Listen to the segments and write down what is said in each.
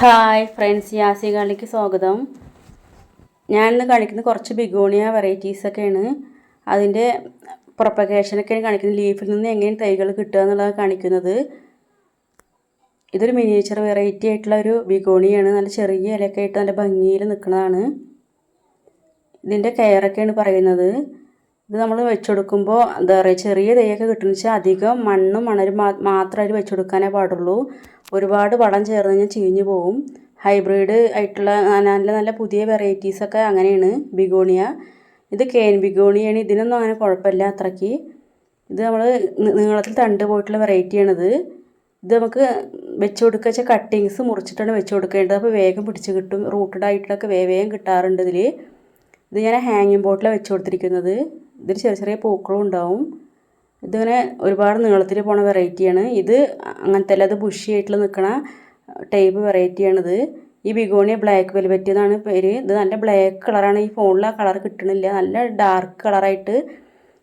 Hi friends യാസി കളിക്ക് സ്വാഗതം. ഇന്ന് കാണിക്കുന്ന കുറച്ച് ബിഗോണിയ വെറൈറ്റീസൊക്കെയാണ് അതിന്റെ പ്രൊപ്പഗേഷനൊക്കെയാണ് കാണിക്കുന്നത്. ലീഫിൽ നിന്ന് എങ്ങനെ തൈകൾ കിട്ടുക എന്നുള്ളത് കാണിക്കുന്നത്. ഇതൊരു മിനിയേച്ചർ വെറൈറ്റി ആയിട്ടുള്ള ഒരു ബിഗോണിയാണ്. നല്ല ചെറിയ ഇലയൊക്കെ ആയിട്ട് നല്ല ഭംഗിയിൽ നിൽക്കുന്നതാണ്. ഇതിന്റെ കെയറൊക്കെയാണ് പറയുന്നത്. ഇത് നമ്മൾ വെച്ചുകൊടുക്കുമ്പോൾ എന്താ പറയുക ചെറിയ തൈയൊക്കെ കിട്ടുന്ന വെച്ചാൽ അധികം മണ്ണും മണലും മാത്രം അതിൽ വെച്ചുകൊടുക്കാനേ പാടുള്ളൂ. ഒരുപാട് വളം ചേർന്ന് കഴിഞ്ഞാൽ ചീഞ്ഞു പോവും. ഹൈബ്രിഡ് ആയിട്ടുള്ള നല്ല നല്ല പുതിയ വെറൈറ്റീസൊക്കെ അങ്ങനെയാണ്. ബിഗോണിയ ഇത് കേൻ ബിഗോണിയാണ് ഇതിനൊന്നും അങ്ങനെ കുഴപ്പമില്ല അത്രയ്ക്ക്. ഇത് നമ്മൾ നീളത്തിൽ തണ്ട് പോയിട്ടുള്ള വെറൈറ്റിയാണിത് ഇത് നമുക്ക് വെച്ച് കൊടുക്കുക വെച്ചാൽ കട്ടിങ്സ് മുറിച്ചിട്ടാണ് വെച്ച് കൊടുക്കേണ്ടത് അപ്പോൾ വേഗം പിടിച്ച് കിട്ടും. റൂട്ടഡ് ആയിട്ടുള്ളൊക്കെ വേഗം കിട്ടാറുണ്ട് ഇതിൽ ഇത് ഞാൻ ഹാങ്ങിങ് ബോട്ടിലാണ് വെച്ച് കൊടുത്തിരിക്കുന്നത് ഇതിൽ ചെറിയ ചെറിയ പൂക്കളും ഉണ്ടാവും. ഇതിങ്ങനെ ഒരുപാട് നീളത്തിൽ പോണ വെറൈറ്റിയാണ്. ഇത് അങ്ങനത്തെ അല്ല അത് ബുഷി ആയിട്ടുള്ള നിൽക്കണ ടൈപ്പ് വെറൈറ്റിയാണിത്. ഈ ബിഗോണിയ ബ്ലാക്ക് വെൽവെറ്റ് എന്നാണ് പേര്. ഇത് നല്ല ബ്ലാക്ക് കളറാണ്. ഈ ഫോണിൽ ആ കളർ കിട്ടണില്ല. നല്ല ഡാർക്ക് കളറായിട്ട്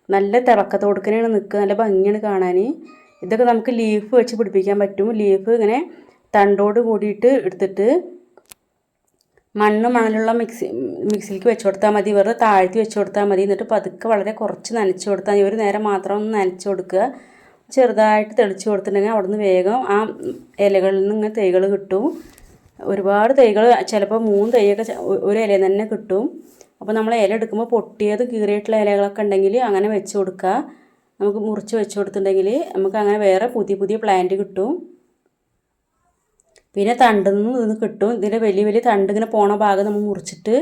നല്ല തിളക്കത്തോടുക്കനെയാണ് നിൽക്കുക. നല്ല ഭംഗിയാണ് കാണാൻ. ഇതൊക്കെ നമുക്ക് ലീഫ് വെച്ച് പിടിപ്പിക്കാൻ പറ്റും. ലീഫ് ഇങ്ങനെ തണ്ടോട് കൂടിയിട്ട് എടുത്തിട്ട് മണ്ണ് മണലുള്ള മിക്സി മിക്സിയിലേക്ക് വെച്ച് കൊടുത്താൽ മതി. വെറുതെ താഴ്ത്തി വെച്ച് കൊടുത്താൽ മതി. എന്നിട്ട് പതുക്കെ വളരെ കുറച്ച് നനച്ച് കൊടുത്താൽ മതി. ഒരു നേരം മാത്രം ഒന്ന് നനച്ച് കൊടുക്കുക. ചെറുതായിട്ട് തെളിച്ച് കൊടുത്തിട്ടുണ്ടെങ്കിൽ അവിടെ നിന്ന് വേഗം ആ ഇലകളിൽ നിന്ന് ഇങ്ങനെ തൈകൾ കിട്ടും. ഒരുപാട് തൈകൾ ചിലപ്പോൾ മൂന്ന് തൈയൊക്കെ ഒരു ഇല തന്നെ കിട്ടും. അപ്പോൾ നമ്മൾ ഇല എടുക്കുമ്പോൾ പൊട്ടിയത് കീറിയിട്ടുള്ള ഇലകളൊക്കെ ഉണ്ടെങ്കിൽ അങ്ങനെ വെച്ച് കൊടുക്കുക. നമുക്ക് മുറിച്ച് വെച്ച് കൊടുത്തിട്ടുണ്ടെങ്കിൽ നമുക്ക് അങ്ങനെ വേറെ പുതിയ പുതിയ പ്ലാന്റ് കിട്ടും. പിന്നെ തണ്ടിൽ നിന്ന് കിട്ടും. ഇതിന്റെ വലിയ വലിയ തണ്ട് ഇങ്ങനെ പോണ ഭാഗം നമ്മൾ മുറിച്ചിട്ട്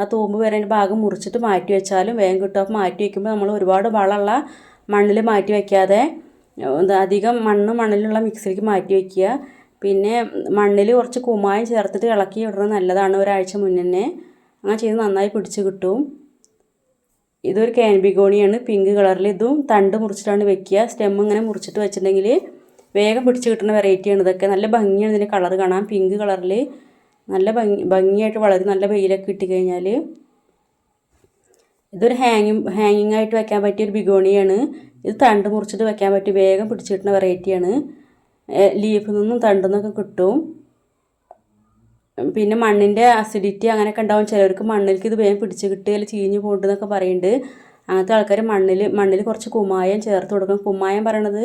ആ തൂമ്പ് വരേണ്ട ഭാഗം മുറിച്ചിട്ട് മാറ്റി വെച്ചാലും വേഗം കിട്ടും. അപ്പോൾ മാറ്റി വയ്ക്കുമ്പോൾ നമ്മൾ ഒരുപാട് വളമുള്ള മണ്ണിൽ മാറ്റി വയ്ക്കാതെ അധികം മണ്ണ് മണ്ണിലുള്ള മിക്സിലേക്ക് മാറ്റി വയ്ക്കുക പിന്നെ മണ്ണിൽ കുറച്ച് കുമ്മായം ചേർത്തിട്ട് ഇളക്കി ഇടുന്നത് നല്ലതാണ് ഒരാഴ്ച മുന്നേ അങ്ങനെ ചെയ്ത് നന്നായി പിടിച്ച് കിട്ടും. ഇതൊരു ക്യാൻ ബിഗോണിയാണ് പിങ്ക് കളറിൽ ഇതും തണ്ട് മുറിച്ചിട്ടാണ് വെക്കുക. സ്റ്റെം ഇങ്ങനെ മുറിച്ചിട്ട് വെച്ചിട്ടുണ്ടെങ്കിൽ വേഗം പിടിച്ച് കിട്ടുന്ന വെറൈറ്റിയാണ് ഇതൊക്കെ നല്ല ഭംഗിയാണ് ഇതിന്റെ കളർ കാണാൻ. പിങ്ക് കളറിൽ നല്ല ഭംഗി ഭംഗിയായിട്ട് വളരും നല്ല വെയിലൊക്കെ കിട്ടിക്കഴിഞ്ഞാൽ ഇതൊരു ഹാങ്ങിങ് ഹാങ്ങിങ് ആയിട്ട് വെക്കാൻ പറ്റിയ ഒരു ബിഗോണിയാണ്. ഇത് തണ്ട് മുറിച്ചിട്ട് വെക്കാൻ പറ്റിയ വേഗം പിടിച്ച് കിട്ടുന്ന വെറൈറ്റിയാണ് ലീഫിൽ നിന്നും തണ്ടിൽ നിന്നൊക്കെ കിട്ടും. പിന്നെ മണ്ണിന്റെ അസിഡിറ്റി അങ്ങനെയൊക്കെ ഉണ്ടാവും. ചിലവർക്ക് മണ്ണിലേക്ക് ഇത് വേഗം പിടിച്ച് കിട്ടുക അല്ലെങ്കിൽ ചീഞ്ഞ് പോകേണ്ടതെന്നൊക്കെ പറയുന്നുണ്ട് അങ്ങനത്തെ ആൾക്കാർ മണ്ണിൽ മണ്ണിൽ കുറച്ച് കുമ്മായം ചേർത്ത് കൊടുക്കും. കുമ്മായം പറയണത്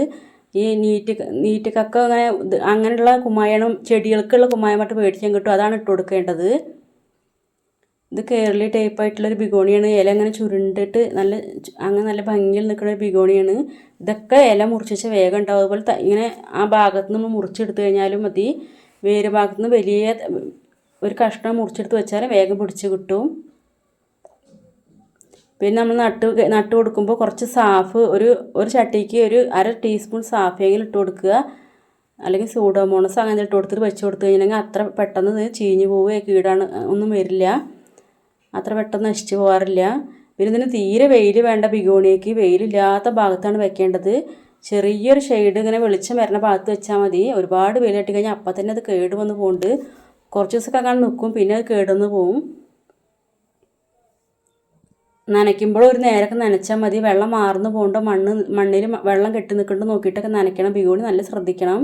ഈ നീറ്റ് നീറ്റ് കക്ക അങ്ങനെ അങ്ങനെയുള്ള കുമ്മായണം ചെടികൾക്കുള്ള കുമ്മായമായിട്ട് മേടിക്കാൻ കിട്ടും. അതാണ് ഇട്ട് കൊടുക്കേണ്ടത്. ഇത് കേരളി ടൈപ്പായിട്ടുള്ളൊരു ബിഗോണിയാണ്. ഇല അങ്ങനെ ചുരുണ്ടിട്ട് നല്ല അങ്ങനെ നല്ല ഭംഗിയിൽ നിൽക്കുന്ന ഒരു ബിഗോണിയാണ്. ഇതൊക്കെ ഇല മുറിച്ച് വേഗം ഉണ്ടാവും. അതുപോലെ ഇങ്ങനെ ആ ഭാഗത്ത് നിന്ന് മുറിച്ചെടുത്ത് കഴിഞ്ഞാലും മതി. വേര് ഭാഗത്ത് നിന്ന് വലിയ ഒരു കഷ്ണം മുറിച്ചെടുത്ത് വെച്ചാൽ വേഗം പിടിച്ച് കിട്ടും. പിന്നെ നമ്മൾ നട്ട് നട്ട് കൊടുക്കുമ്പോൾ കുറച്ച് സാഫ് ഒരു ഒരു ചട്ടിക്ക് ഒരു അര ടീസ്പൂൺ സാഫെങ്കിലും ഇട്ട് കൊടുക്കുക. അല്ലെങ്കിൽ സൂഡോമോണസ് അങ്ങനെ ഇട്ട് കൊടുത്തിട്ട് വെച്ച് കൊടുത്തു കഴിഞ്ഞിട്ടുണ്ടെങ്കിൽ അത്ര പെട്ടെന്ന് ചീഞ്ഞു പോവുകയോ കീടാണ് ഒന്നും വരില്ല. അത്ര പെട്ടെന്ന് നശിച്ചു പോകാറില്ല പിന്നെ ഇതിന് തീരെ വെയിൽ വേണ്ട ബിഗോണിയക്ക്. വെയിലില്ലാത്ത ഭാഗത്താണ് വെക്കേണ്ടത്. ചെറിയൊരു ഷെയ്ഡ് ഇങ്ങനെ വെളിച്ചം വരുന്ന ഭാഗത്ത് വെച്ചാൽ മതി. ഒരുപാട് വെയിൽ കെട്ടി കഴിഞ്ഞാൽ അപ്പം തന്നെ അത് കേട് വന്ന് പോകുന്നുണ്ട് കുറച്ച് ദിവസമൊക്കെ അങ്ങനെ നിൽക്കും പിന്നെ അത് കേടുവന്ന് പോവും. നനയ്ക്കുമ്പോൾ ഒരു നേരൊക്കെ നനച്ചാൽ മതി. വെള്ളം മാറുന്നു പോകേണ്ട മണ്ണ് മണ്ണിൽ വെള്ളം കെട്ടി നിൽക്കുന്നുണ്ട് നോക്കിയിട്ടൊക്കെ നനയ്ക്കണം. ബിഗോണി നല്ല ശ്രദ്ധിക്കണം.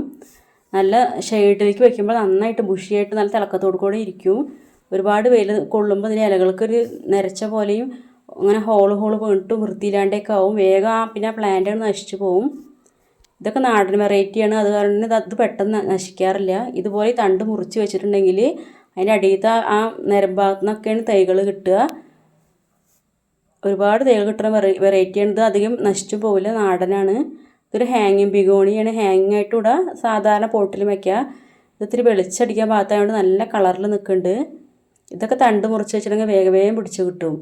നല്ല ഷെയ്ഡിലേക്ക് വെക്കുമ്പോൾ നന്നായിട്ട് ബുഷിയായിട്ട് നല്ല തിളക്കത്തോടു കൂടെ ഇരിക്കും. ഒരുപാട് വെയിൽ കൊള്ളുമ്പോൾ ഇതിന് ഇലകൾക്കൊരു നിരച്ച പോലെയും അങ്ങനെ ഹോൾ ഹോൾ വീണിട്ടും വൃത്തിയില്ലാണ്ടൊക്കെ ആവും. വേഗം പിന്നെ ആ പ്ലാന്റ് നശിച്ചു പോവും. ഇതൊക്കെ നാടൻ വെറൈറ്റിയാണ് അത് കാരണം അത് പെട്ടെന്ന് നശിക്കാറില്ല. ഇതുപോലെ തണ്ട് മുറിച്ച് വെച്ചിട്ടുണ്ടെങ്കിൽ അതിന്റെ അടിയത്തെ ആ നിരഭാഗത്തു നിന്നൊക്കെയാണ് തൈകൾ കിട്ടുക. ഒരുപാട് തേങ്ങ കിട്ടുന്ന വെറൈ വെറൈറ്റിയാണ് ഇത് അധികം നശിച്ചു പോവില്ല. നാടനാണ്. ഇതൊരു ഹാങ്ങിങ് ബിഗോണിയാണ്. ഹാങ്ങിങ് ആയിട്ട് ഇവിടെ സാധാരണ പോട്ടിൽ വയ്ക്കുക ഇത് വെളിച്ചടിക്കാൻ ഭാഗത്തായതുകൊണ്ട് നല്ല കളറിൽ നിൽക്കുന്നുണ്ട് ഇതൊക്കെ തണ്ട് മുറിച്ച് വെച്ചിട്ടുണ്ടെങ്കിൽ വേഗം വേഗം പിടിച്ച് കിട്ടും.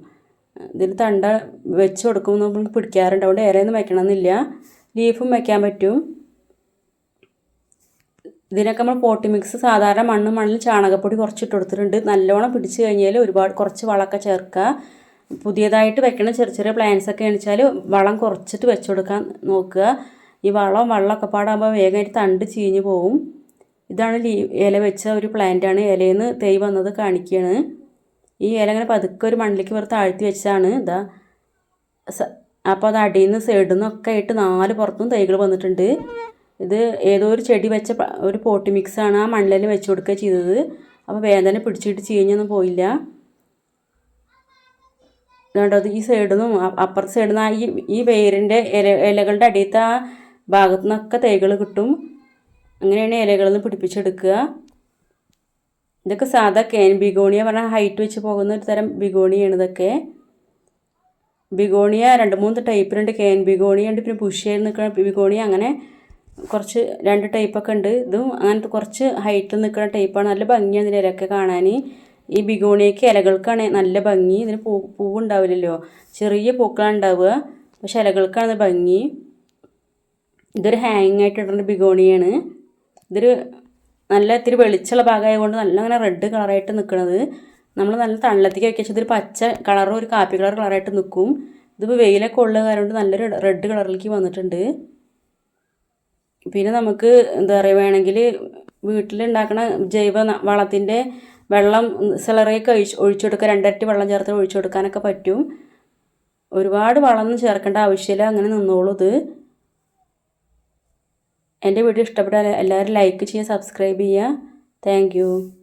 ഇതിൽ തണ്ട വെച്ച് കൊടുക്കുമ്പോൾ നമുക്ക് പിടിക്കാറുണ്ട് അതുകൊണ്ട് ഇലയൊന്നും വയ്ക്കണമെന്നില്ല ലീഫും വയ്ക്കാൻ പറ്റും. ഇതിനൊക്കെ നമ്മൾ പോട്ടി മിക്സ് സാധാരണ മണ്ണും മണ്ണിൽ ചാണകപ്പൊടി കുറച്ചിട്ട് കൊടുത്തിട്ടുണ്ട്. നല്ലോണം പിടിച്ച് കഴിഞ്ഞാൽ ഒരുപാട് കുറച്ച് വളമൊക്കെ ചേർക്കുക പുതിയതായിട്ട് വെക്കണ ചെറിയ ചെറിയ പ്ലാന്റ്സ് ഒക്കെ വെച്ചാൽ വളം കുറച്ചിട്ട് വെച്ച് കൊടുക്കാൻ നോക്കുക. ഈ വളം വെള്ളമൊക്കെ പാടാകുമ്പോൾ വേഗമായിട്ട് തണ്ട് ചീഞ്ഞ് പോവും. ഇതാണ് ലീ ഇല വെച്ച ഒരു പ്ലാന്റാണ് ഇലയിൽ നിന്ന് തൈ വന്നത് കാണിക്കുകയാണ് ഈ ഇല ഇങ്ങനെ പതുക്കെ ഒരു മണ്ണിലേക്ക് വെറുതെ താഴ്ത്തി വെച്ചാണ് ഇതാ അപ്പോൾ അത് അടിയിൽ നിന്ന് സൈഡിൽ നിന്നൊക്കെ ആയിട്ട് നാല് പുറത്തും തൈകൾ വന്നിട്ടുണ്ട്. ഇത് ഏതോ ഒരു ചെടി വെച്ച ഒരു പോട്ടി മിക്സാണ് ആ മണ്ണിൽ വെച്ച് കൊടുക്കുക ചെയ്തത്. അപ്പോൾ വേദന പിടിച്ചിട്ട് ചീഞ്ഞൊന്നും പോയില്ല. അതുകൊണ്ട് ഈ സൈഡിൽ നിന്നും അപ്പുറത്തെ സൈഡിൽ നിന്ന് ഈ ഈ വേരിന്റെ ഇല ഇലകളുടെ അടിയത്തെ ആ ഭാഗത്തു നിന്നൊക്കെ തൈകൾ കിട്ടും. അങ്ങനെയാണ് ഇലകളിൽ നിന്ന് പിടിപ്പിച്ചെടുക്കുക. ഇതൊക്കെ സാധാ കേൻ ബിഗോണിയ പറഞ്ഞാൽ ഹൈറ്റ് വെച്ച് പോകുന്ന ഒരു തരം ബിഗോണിയാണ് ഇതൊക്കെ. ബിഗോണിയ രണ്ട് മൂന്ന് ടൈപ്പിലുണ്ട് കേൻ ബിഗോണിയ ഉണ്ട്. പിന്നെ പുഷ്യയിൽ നിൽക്കുന്ന ബിഗോണിയ. അങ്ങനെ കുറച്ച് രണ്ട് ടൈപ്പൊക്കെ ഉണ്ട്. ഇതും അങ്ങനത്തെ കുറച്ച് ഹൈറ്റിൽ നിൽക്കുന്ന ടൈപ്പാണ് നല്ല ഭംഗിയാണ് ഇതിന്റെ ഇലയൊക്കെ കാണാൻ. ഈ ബിഗോണിയക്ക് ഇലകൾക്കാണ് നല്ല ഭംഗി. ഇതിന് പൂ പൂവുണ്ടാവില്ലല്ലോ. ചെറിയ പൂക്കളാണ് ഉണ്ടാവുക പക്ഷെ ഇലകൾക്കാണ് ഭംഗി. ഇതൊരു ഹാങ് ആയിട്ടുള്ള ബിഗോണിയാണ്. ഇതൊരു നല്ല ഇത്തിരി വെളിച്ചുള്ള ഭാഗമായതുകൊണ്ട് നല്ല അങ്ങനെ റെഡ് കളറായിട്ട് നിൽക്കുന്നത് നമ്മൾ നല്ല തള്ളത്തേക്ക് വയ്ക്കുക ഇതൊരു പച്ച കളറും ഒരു കാപ്പി കളർ കളറായിട്ട് നിൽക്കും. ഇതിപ്പോൾ വെയിലൊക്കെ ഉള്ള കാരണം കൊണ്ട് നല്ലൊരു റെഡ് കളറിലേക്ക് വന്നിട്ടുണ്ട്. പിന്നെ നമുക്ക് എന്താ പറയുക വേണമെങ്കിൽ വീട്ടിലുണ്ടാക്കുന്ന ജൈവ വളത്തിന്റെ വെള്ളം സിലറിയൊക്കെ ഒഴിച്ച് ഒഴിച്ചു കൊടുക്കുക രണ്ടരട്ടി വെള്ളം ചേർത്ത് ഒഴിച്ചു കൊടുക്കാനൊക്കെ പറ്റും. ഒരുപാട് വളമൊന്നും ചേർക്കേണ്ട ആവശ്യമില്ല അങ്ങനെ നിന്നോളൂ ഇത്. എന്റെ വീഡിയോ ഇഷ്ടപ്പെട്ടാൽ എല്ലാവരും ലൈക്ക് ചെയ്യുക സബ്സ്ക്രൈബ് ചെയ്യുക. താങ്ക്